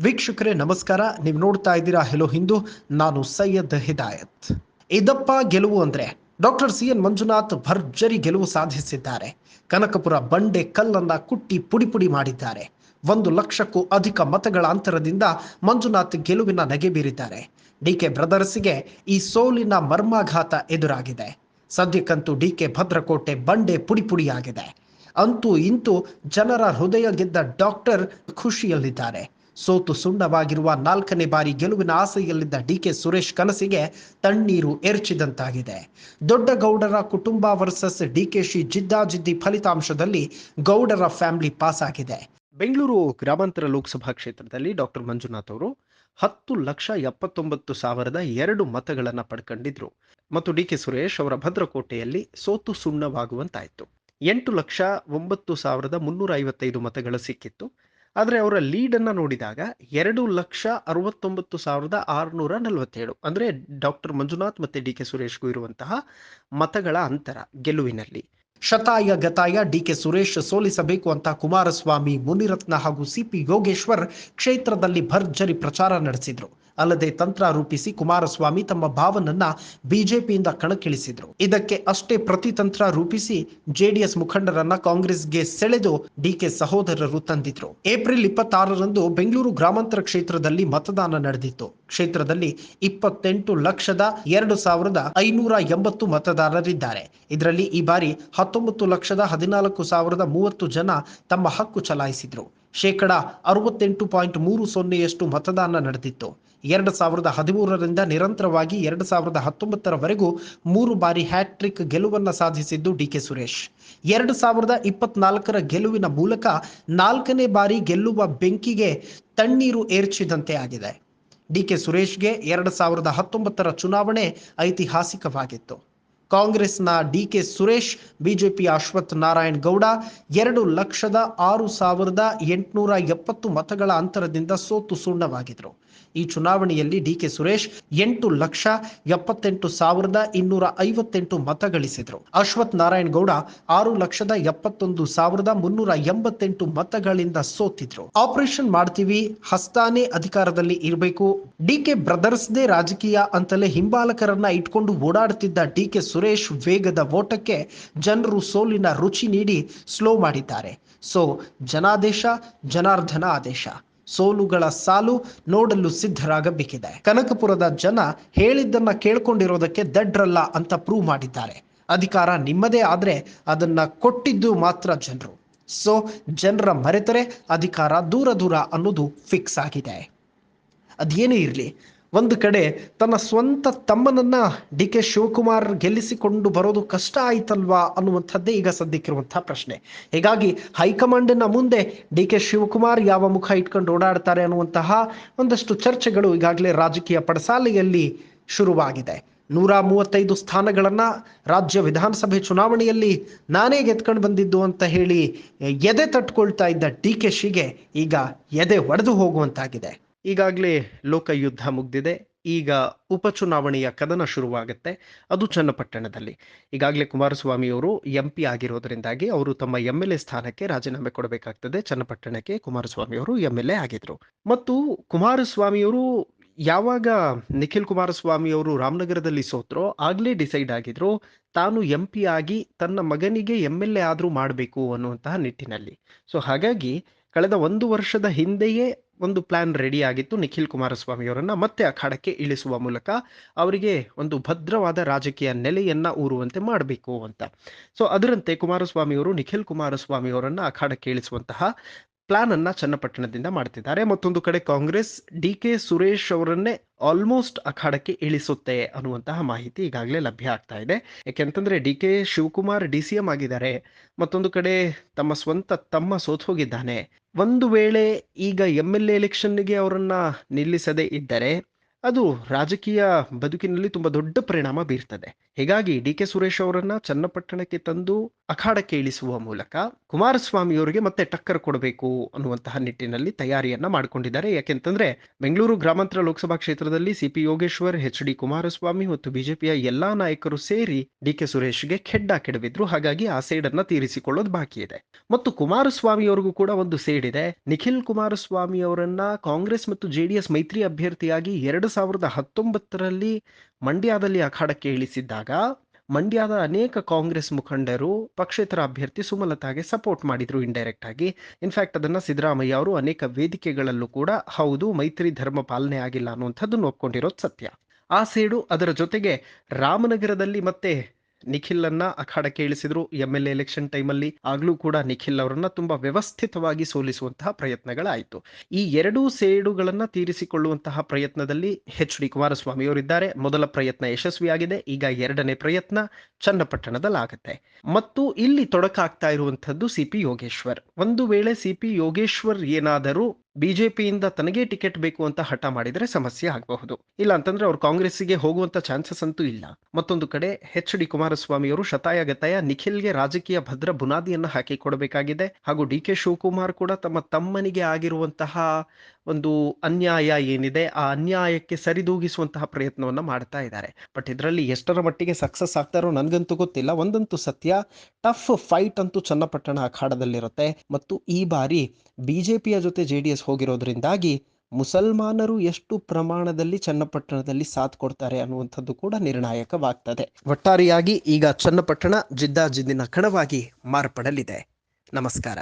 ವೀಕ್ಷಕರೇ, ನಮಸ್ಕಾರ. ನೀವು ನೋಡ್ತಾ ಇದ್ದೀರಾ ಹೆಲೋ ಹಿಂದೂ ನಾನು ಸೈಯದ್ ಹಿದಾಯತ್. ಇದಪ್ಪ ಗೆಲುವು ಅಂದ್ರೆ ಡಾಕ್ಟರ್ ಸಿ ಎನ್ ಮಂಜುನಾಥ್ ಭರ್ಜರಿ ಗೆಲುವು ಸಾಧಿಸಿದ್ದಾರೆ. ಕನಕಪುರ ಬಂಡೆ ಕಲ್ಲನ್ನ ಕುಟ್ಟಿ ಪುಡಿ ಪುಡಿ ಮಾಡಿದ್ದಾರೆ. ಒಂದು ಲಕ್ಷಕ್ಕೂ ಅಧಿಕ ಮತಗಳ ಅಂತರದಿಂದ ಮಂಜುನಾಥ್ ಗೆಲುವಿನ ನಗೆ ಬೀರಿದ್ದಾರೆ. ಡಿ ಕೆ ಬ್ರದರ್ಸ್ಗೆ ಈ ಸೋಲಿನ ಮರ್ಮಾಘಾತ ಎದುರಾಗಿದೆ. ಸದ್ಯಕ್ಕಂತೂ ಡಿ ಕೆ ಭದ್ರಕೋಟೆ ಬಂಡೆ ಪುಡಿ ಪುಡಿಯಾಗಿದೆ. ಅಂತೂ ಇಂತೂ ಜನರ ಹೃದಯ ಗೆದ್ದ ಡಾಕ್ಟರ್ ಖುಷಿಯಲ್ಲಿದ್ದಾರೆ. ಸೋತು ಸುಣ್ಣವಾಗಿರುವ ನಾಲ್ಕನೇ ಬಾರಿ ಗೆಲುವಿನ ಆಸೆಯಲ್ಲಿದ್ದ ಡಿಕೆ ಸುರೇಶ್ ಕನಸಿಗೆ ತಣ್ಣೀರು ಎರಚಿದಂತಾಗಿದೆ. ದೊಡ್ಡ ಗೌಡರ ಕುಟುಂಬ ವರ್ಸಸ್ ಡಿಕೆಶಿ ಜಿದ್ದಾಜಿದ್ದಿ ಫಲಿತಾಂಶದಲ್ಲಿ ಗೌಡರ ಫ್ಯಾಮಿಲಿ ಪಾಸ್ ಆಗಿದೆ. ಬೆಂಗಳೂರು ಗ್ರಾಮಾಂತರ ಲೋಕಸಭಾ ಕ್ಷೇತ್ರದಲ್ಲಿ ಡಾಕ್ಟರ್ ಮಂಜುನಾಥ್ ಅವರು ಹತ್ತು ಲಕ್ಷ ಎಪ್ಪತ್ತೊಂಬತ್ತು ಸಾವಿರದ ಎರಡು ಮತಗಳನ್ನು ಪಡ್ಕೊಂಡಿದ್ರು ಮತ್ತು ಡಿ ಕೆ ಸುರೇಶ್ ಅವರ ಭದ್ರಕೋಟೆಯಲ್ಲಿ ಸೋತು ಸುಣ್ಣವಾಗುವಂತಾಯಿತು. ಎಂಟು ಲಕ್ಷ ಒಂಬತ್ತು ಸಾವಿರದ ಮುನ್ನೂರ ಐವತ್ತೈದು ಮತಗಳು ಸಿಕ್ಕಿತ್ತು. ಆದರೆ ಅವರ ಲೀಡನ್ನು ನೋಡಿದಾಗ ಎರಡು ಲಕ್ಷ ಅರವತ್ತೊಂಬತ್ತು ಸಾವಿರದ ಆರುನೂರ ನಲವತ್ತೇಳು ಅಂದರೆ ಡಾಕ್ಟರ್ ಮಂಜುನಾಥ್ ಮತ್ತು ಡಿ ಕೆ ಸುರೇಶ್ಗೂ ಇರುವಂತಹ ಮತಗಳ ಅಂತರ ಗೆಲುವಿನಲ್ಲಿ. ಶತಾಯ ಗತಾಯ ಡಿ ಕೆ ಸುರೇಶ್ ಸೋಲಿಸಬೇಕು ಅಂತ ಕುಮಾರಸ್ವಾಮಿ, ಮುನಿರತ್ನ ಹಾಗೂ ಸಿಪಿ ಯೋಗೇಶ್ವರ್ ಕ್ಷೇತ್ರದಲ್ಲಿ ಭರ್ಜರಿ ಪ್ರಚಾರ ನಡೆಸಿದ್ರು. ಅಲ್ಲದೆ ತಂತ್ರ ರೂಪಿಸಿ ಕುಮಾರಸ್ವಾಮಿ ತಮ್ಮ ಭಾವನನ್ನ ಬಿಜೆಪಿಯಿಂದ ಕಣಕ್ಕಿಳಿಸಿದ್ರು. ಇದಕ್ಕೆ ಅಷ್ಟೇ ಪ್ರತಿತಂತ್ರ ರೂಪಿಸಿ ಜೆಡಿಎಸ್ ಮುಖಂಡರನ್ನ ಕಾಂಗ್ರೆಸ್ಗೆ ಸೆಳೆದು ಡಿಕೆ ಸಹೋದರರು ತಂದಿದ್ರು. ಏಪ್ರಿಲ್ ಇಪ್ಪತ್ತಾರರಂದು ಬೆಂಗಳೂರು ಗ್ರಾಮಾಂತರ ಕ್ಷೇತ್ರದಲ್ಲಿ ಮತದಾನ ನಡೆದಿತ್ತು. ಕ್ಷೇತ್ರದಲ್ಲಿ ಇಪ್ಪತ್ತೆಂಟು ಲಕ್ಷದ ಎರಡು ಸಾವಿರದ ಐನೂರ ಎಂಬತ್ತು ಮತದಾರರಿದ್ದಾರೆ. ಇದರಲ್ಲಿ ಈ ಬಾರಿ ಹತ್ತೊಂಬತ್ತು ಲಕ್ಷದ ಹದಿನಾಲ್ಕು ಸಾವಿರದ ಮೂವತ್ತು ಜನ ತಮ್ಮ ಹಕ್ಕು ಚಲಾಯಿಸಿದ್ರು. ಶೇಕಡ ಅರವತ್ತೆಂಟು ಪಾಯಿಂಟ್ ಮೂರು ಸೊನ್ನೆಯಷ್ಟು ಮತದಾನ ನಡೆದಿತ್ತು. ಎರಡು ಸಾವಿರದ ಹದಿಮೂರರಿಂದ ನಿರಂತರವಾಗಿ ಎರಡು ಸಾವಿರದ ಹತ್ತೊಂಬತ್ತರವರೆಗೂ ಮೂರು ಬಾರಿ ಹ್ಯಾಟ್ರಿಕ್ ಗೆಲುವನ್ನು ಸಾಧಿಸಿದ್ದು ಡಿಕೆ ಸುರೇಶ್. ಎರಡು ಸಾವಿರದ ಇಪ್ಪತ್ನಾಲ್ಕರ ಗೆಲುವಿನ ಮೂಲಕ ನಾಲ್ಕನೇ ಬಾರಿ ಗೆಲ್ಲುವ ಬೆಂಕಿಗೆ ತಣ್ಣೀರು ಏರ್ಚಿದಂತೆ ಆಗಿದೆ. ಡಿಕೆ ಸುರೇಶ್ಗೆ ಎರಡು ಸಾವಿರದ ಹತ್ತೊಂಬತ್ತರ ಚುನಾವಣೆ ಐತಿಹಾಸಿಕವಾಗಿತ್ತು. ಕಾಂಗ್ರೆಸ್ನ D K Suresh, BJP Ashwath Narayan Gowda, ಎರಡು ಲಕ್ಷದ ಆರು ಸಾವಿರದ ಎಂಟುನೂರ ಎಪ್ಪತ್ತು ಮತಗಳ ಅಂತರದಿಂದ ಸೋತು ಸುಣ್ಣವಾಗಿದ್ರು ಈ ಚುನಾವಣೆಯಲ್ಲಿ ಡಿಕೆ ಸುರೇಶ್ ಎಂಟು ಲಕ್ಷ ಎಪ್ಪತ್ತೆಂಟು ಸಾವಿರದ ಇನ್ನೂರ ಐವತ್ತೆಂಟು ಮತ ಗಳಿಸಿದ್ರು ಅಶ್ವಥ್ ನಾರಾಯಣ್ ಗೌಡ ಆರು ಲಕ್ಷದ ಎಪ್ಪತ್ತೊಂದು ಸಾವಿರದ ಮುನ್ನೂರ ಎಂಬತ್ತೆಂಟು ಮತಗಳಿಂದ ಸೋತಿದ್ರು. ಆಪರೇಷನ್ ಮಾಡ್ತೀವಿ, ಹಸ್ತಾನೆ ಅಧಿಕಾರದಲ್ಲಿ ಇರಬೇಕು. ಡಿಕೆ ಬ್ರದರ್ಸ್ದೇ ರಾಜಕೀಯ ಅಂತಲೇ ಹಿಂಬಾಲಕರನ್ನ ಇಟ್ಕೊಂಡು ಓಡಾಡ್ತಿದ್ದ ಡಿಕೆ ಸುರೇಶ್ ವೇಗದ ಓಟಕ್ಕೆ ಜನರು ಸೋಲಿನ ರುಚಿ ನೀಡಿ ಸ್ಲೋ ಮಾಡಿದ್ದಾರೆ. ಸೊ, ಜನಾದೇಶ, ಜನಾರ್ದನ ಆದೇಶ. ಸೋಲುಗಳ ಸಾಲು ನೋಡಲು ಸಿದ್ಧರಾಗಬೇಕಿದೆ. ಕನಕಪುರದ ಜನ ಹೇಳಿದ್ದನ್ನ ಕೇಳ್ಕೊಂಡಿರೋದಕ್ಕೆ ದಡ್ರಲ್ಲ ಅಂತ ಪ್ರೂವ್ ಮಾಡಿದ್ದಾರೆ. ಅಧಿಕಾರ ನಿಮ್ಮದೇ ಆದ್ರೆ ಅದನ್ನ ಕೊಟ್ಟಿದ್ದು ಮಾತ್ರ ಜನರು. ಸೊ, ಜನರ ಮರೆತರೆ ಅಧಿಕಾರ ದೂರ ದೂರ ಅನ್ನೋದು ಫಿಕ್ಸ್ ಆಗಿದೆ. ಅದೇನೇ ಇರಲಿ ಒಂದು ಕಡೆ ತನ್ನ ಸ್ವಂತ ತಮ್ಮನನ್ನ ಡಿ ಕೆ ಶಿವಕುಮಾರ್ ಗೆಲ್ಲಿಸಿಕೊಂಡು ಬರೋದು ಕಷ್ಟ ಆಯ್ತಲ್ವಾ ಅನ್ನುವಂಥದ್ದೇ ಈಗ ಸದ್ಯಕ್ಕಿರುವಂತಹ ಪ್ರಶ್ನೆ. ಹೀಗಾಗಿ ಹೈಕಮಾಂಡ್ನ ಮುಂದೆ ಡಿ ಕೆ ಶಿವಕುಮಾರ್ ಯಾವ ಮುಖ ಇಟ್ಕೊಂಡು ಓಡಾಡ್ತಾರೆ ಅನ್ನುವಂತಹ ಒಂದಷ್ಟು ಚರ್ಚೆಗಳು ಈಗಾಗಲೇ ರಾಜಕೀಯ ಪಡಸಾಲೆಯಲ್ಲಿ ಶುರುವಾಗಿದೆ. ನೂರ ಮೂವತ್ತೈದು ಸ್ಥಾನಗಳನ್ನ ರಾಜ್ಯ ವಿಧಾನಸಭೆ ಚುನಾವಣೆಯಲ್ಲಿ ನಾನೇ ಗೆದ್ಕೊಂಡು ಬಂದಿದ್ದು ಅಂತ ಹೇಳಿ ಎದೆ ತಟ್ಕೊಳ್ತಾ ಇದ್ದ ಡಿ ಕೆ ಶಿಗೆ ಈಗ ಎದೆ ಒಡೆದು ಹೋಗುವಂತಾಗಿದೆ. ಈಗಾಗಲೇ ಲೋಕಯುದ್ಧ ಮುಗ್ದಿದೆ. ಈಗ ಉಪಚುನಾವಣೆಯ ಕದನ ಶುರುವಾಗುತ್ತೆ. ಅದು ಚನ್ನಪಟ್ಟಣದಲ್ಲಿ. ಈಗಾಗಲೇ ಕುಮಾರಸ್ವಾಮಿ ಅವರು ಎಂ ಪಿ ಆಗಿರೋದ್ರಿಂದಾಗಿ ಅವರು ತಮ್ಮ ಎಂ ಎಲ್ ಎ ಸ್ಥಾನಕ್ಕೆ ರಾಜೀನಾಮೆ ಕೊಡಬೇಕಾಗ್ತದೆ. ಚನ್ನಪಟ್ಟಣಕ್ಕೆ ಕುಮಾರಸ್ವಾಮಿ ಅವರು ಎಂ ಎಲ್ ಎ ಆಗಿದ್ರು. ಮತ್ತು ಕುಮಾರಸ್ವಾಮಿಯವರು ಯಾವಾಗ ನಿಖಿಲ್ ಕುಮಾರಸ್ವಾಮಿ ಅವರು ರಾಮನಗರದಲ್ಲಿ ಸೋತ್ರೋ, ಆಗ್ಲೇ ಡಿಸೈಡ್ ಆಗಿದ್ರು, ತಾನು ಎಂ ಪಿ ಆಗಿ ತನ್ನ ಮಗನಿಗೆ ಎಂ ಎಲ್ ಎ ಆದರೂ ಮಾಡಬೇಕು ಅನ್ನುವಂತಹ ನಿಟ್ಟಿನಲ್ಲಿ. ಸೊ, ಹಾಗಾಗಿ ಕಳೆದ ಒಂದು ವರ್ಷದ ಹಿಂದೆಯೇ ಒಂದು ಪ್ಲಾನ್ ರೆಡಿ ಆಗಿತ್ತು ನಿಖಿಲ್ ಕುಮಾರಸ್ವಾಮಿಯವರನ್ನು ಮತ್ತೆ ಅಖಾಡಕ್ಕೆ ಇಳಿಸುವ ಮೂಲಕ ಅವರಿಗೆ ಒಂದು ಭದ್ರವಾದ ರಾಜಕೀಯ ನೆಲೆಯನ್ನು ಊರುವಂತೆ ಮಾಡಬೇಕು ಅಂತ. ಸೊ ಅದರಂತೆ ಕುಮಾರಸ್ವಾಮಿಯವರು ನಿಖಿಲ್ ಕುಮಾರಸ್ವಾಮಿಯವರನ್ನು ಅಖಾಡಕ್ಕೆ ಇಳಿಸುವಂತಹ ಪ್ಲಾನ್ ಅನ್ನ ಚನ್ನಪಟ್ಟಣದಿಂದ ಮಾಡ್ತಿದ್ದಾರೆ. ಮತ್ತೊಂದು ಕಡೆ ಕಾಂಗ್ರೆಸ್ ಡಿ ಕೆ ಸುರೇಶ್ ಅವರನ್ನೇ ಆಲ್ಮೋಸ್ಟ್ ಅಖಾಡಕ್ಕೆ ಇಳಿಸುತ್ತೆ ಅನ್ನುವಂತಹ ಮಾಹಿತಿ ಈಗಾಗಲೇ ಲಭ್ಯ ಆಗ್ತಾ ಇದೆ. ಯಾಕೆಂತಂದ್ರೆ D K Shivakumar D C M ಆಗಿದ್ದಾರೆ. ಮತ್ತೊಂದು ಕಡೆ ತಮ್ಮ ಸ್ವಂತ, ತಮ್ಮ ಸೋತ್ ಹೋಗಿದ್ದಾನೆ. ಒಂದು ವೇಳೆ ಈಗ ಎಂ ಎಲ್ ಎಲೆಕ್ಷನ್ಗೆ ಅವರನ್ನ ನಿಲ್ಲಿಸದೇ ಇದ್ದರೆ ಅದು ರಾಜಕೀಯ ಬದುಕಿನಲ್ಲಿ ತುಂಬಾ ದೊಡ್ಡ ಪರಿಣಾಮ ಬೀರ್ತದೆ. ಹೀಗಾಗಿ ಡಿ ಕೆ ಸುರೇಶ್ ಅವರನ್ನ ಚನ್ನಪಟ್ಟಣಕ್ಕೆ ತಂದು ಅಖಾಡಕ್ಕೆ ಇಳಿಸುವ ಮೂಲಕ ಕುಮಾರಸ್ವಾಮಿ ಅವರಿಗೆ ಮತ್ತೆ ಟಕ್ಕರ್ ಕೊಡಬೇಕು ಅನ್ನುವಂತಹ ನಿಟ್ಟಿನಲ್ಲಿ ತಯಾರಿಯನ್ನ ಮಾಡಿಕೊಂಡಿದ್ದಾರೆ. ಯಾಕೆಂತಂದ್ರೆ ಬೆಂಗಳೂರು ಗ್ರಾಮಾಂತರ ಲೋಕಸಭಾ ಕ್ಷೇತ್ರದಲ್ಲಿ C P Yogeshwar, H D Kumaraswamy ಮತ್ತು ಬಿಜೆಪಿಯ ಎಲ್ಲಾ ನಾಯಕರು ಸೇರಿ ಡಿ ಕೆ ಸುರೇಶ್ಗೆ ಖೆಡ್ಡ ಕೆಡವಿದ್ರು. ಹಾಗಾಗಿ ಆ ಸೇಡನ್ನ ತೀರಿಸಿಕೊಳ್ಳೋದು ಬಾಕಿ ಇದೆ. ಮತ್ತು ಕುಮಾರಸ್ವಾಮಿ ಅವ್ರಿಗೂ ಕೂಡ ಒಂದು ಸೇಡಿದೆ. ನಿಖಿಲ್ ಕುಮಾರಸ್ವಾಮಿ ಅವರನ್ನ ಕಾಂಗ್ರೆಸ್ ಮತ್ತು ಜೆಡಿಎಸ್ ಮೈತ್ರಿ ಅಭ್ಯರ್ಥಿಯಾಗಿ ಎರಡು ಸಾವಿರದ ಹತ್ತೊಂಬತ್ತರಲ್ಲಿ ಮಂಡ್ಯದಲ್ಲಿ ಅಖಾಡಕ್ಕೆ ಇಳಿಸಿದ್ದಾಗ ಮಂಡ್ಯದ ಅನೇಕ ಕಾಂಗ್ರೆಸ್ ಮುಖಂಡರು, ಪಕ್ಷೇತರ ಅಭ್ಯರ್ಥಿ ಸುಮಲತಾಗೆ ಸಪೋರ್ಟ್ ಮಾಡಿದ್ರು ಇಂಡೈರೆಕ್ಟ್ ಆಗಿ. ಇನ್ಫ್ಯಾಕ್ಟ್ ಅದನ್ನ ಸಿದ್ದರಾಮಯ್ಯ ಅವರು ಅನೇಕ ವೇದಿಕೆಗಳಲ್ಲೂ ಕೂಡ ಹೌದು, ಮೈತ್ರಿ ಧರ್ಮ ಪಾಲನೆ ಆಗಿಲ್ಲ ಅನ್ನುವಂಥದ್ದನ್ನು ಒಪ್ಕೊಂಡಿರೋದು ಸತ್ಯ. ಆ ಸೇಡು ಅದರ ಜೊತೆಗೆ ರಾಮನಗರದಲ್ಲಿ ಮತ್ತೆ ನಿಖಿಲ್ ಅನ್ನ ಅಖಾಡಕ್ಕೆ ಇಳಿಸಿದ್ರು. ಎಂ ಎಲ್ ಎಲೆಕ್ಷನ್ ಟೈಮಲ್ಲಿ ಆಗ್ಲೂ ಕೂಡ ನಿಖಿಲ್ ಅವರನ್ನ ತುಂಬಾ ವ್ಯವಸ್ಥಿತವಾಗಿ ಸೋಲಿಸುವಂತಹ ಪ್ರಯತ್ನಗಳಾಯಿತು. ಈ ಎರಡೂ ಸೇಡುಗಳನ್ನ ತೀರಿಸಿಕೊಳ್ಳುವಂತಹ ಪ್ರಯತ್ನದಲ್ಲಿ ಎಚ್ ಡಿ ಕುಮಾರಸ್ವಾಮಿ ಅವರಿದ್ದಾರೆ. ಮೊದಲ ಪ್ರಯತ್ನ ಯಶಸ್ವಿಯಾಗಿದೆ. ಈಗ ಎರಡನೇ ಪ್ರಯತ್ನ ಚನ್ನಪಟ್ಟಣದಲ್ಲಾಗತ್ತೆ. ಮತ್ತು ಇಲ್ಲಿ ತೊಡಕಾಗ್ತಾ ಇರುವಂತಹದ್ದು ಸಿ ಪಿ ಯೋಗೇಶ್ವರ್. ಒಂದು ವೇಳೆ ಸಿ ಪಿ ಯೋಗೇಶ್ವರ್ ಏನಾದರೂ ಬಿಜೆಪಿಯಿಂದ ತನಗೆ ಟಿಕೆಟ್ ಬೇಕು ಅಂತ ಹಠ ಮಾಡಿದರೆ ಸಮಸ್ಯೆ ಆಗಬಹುದು. ಇಲ್ಲ ಅಂತಂದ್ರೆ ಅವ್ರು ಕಾಂಗ್ರೆಸ್ಸಿಗೆ ಹೋಗುವಂತ ಚಾನ್ಸಸ್ ಅಂತೂ ಇಲ್ಲ. ಮತ್ತೊಂದು ಕಡೆ ಎಚ್ ಡಿ ಕುಮಾರಸ್ವಾಮಿ ಅವರು ಶತಾಯ ಗತಾಯ ನಿಖಿಲ್ಗೆ ರಾಜಕೀಯ ಭದ್ರ ಬುನಾದಿಯನ್ನು ಹಾಕಿ ಕೊಡಬೇಕಾಗಿದೆ. ಹಾಗೂ ಡಿ ಕೆ ಶಿವಕುಮಾರ್ ಕೂಡ ತಮ್ಮ ತಮ್ಮನಿಗೆ ಆಗಿರುವಂತಹ ಒಂದು ಅನ್ಯಾಯ ಏನಿದೆ, ಆ ಅನ್ಯಾಯಕ್ಕೆ ಸರಿದೂಗಿಸುವಂತಹ ಪ್ರಯತ್ನವನ್ನು ಮಾಡ್ತಾ ಇದ್ದಾರೆ. ಬಟ್ ಇದರಲ್ಲಿ ಎಷ್ಟರ ಮಟ್ಟಿಗೆ ಸಕ್ಸಸ್ ಆಗ್ತಾರೋ ನನಗಂತೂ ಗೊತ್ತಿಲ್ಲ. ಒಂದಂತೂ ಸತ್ಯ, ಟಫ್ ಫೈಟ್ ಅಂತೂ ಚನ್ನಪಟ್ಟಣ ಅಖಾಡದಲ್ಲಿರುತ್ತೆ. ಮತ್ತು ಈ ಬಾರಿ ಬಿಜೆಪಿಯ ಜೊತೆ ಜೆ ಡಿ ಎಸ್ ಹೋಗಿರೋದ್ರಿಂದಾಗಿ ಮುಸಲ್ಮಾನರು ಎಷ್ಟು ಪ್ರಮಾಣದಲ್ಲಿ ಚನ್ನಪಟ್ಟಣದಲ್ಲಿ ಸಾಥ್ ಕೊಡ್ತಾರೆ ಅನ್ನುವಂಥದ್ದು ಕೂಡ ನಿರ್ಣಾಯಕವಾಗ್ತದೆ. ಒಟ್ಟಾರೆಯಾಗಿ ಈಗ ಚನ್ನಪಟ್ಟಣ ಜಿದ್ದಾಜಿದ್ದಿನ ಕಣವಾಗಿ ಮಾರ್ಪಡಲಿದೆ. ನಮಸ್ಕಾರ.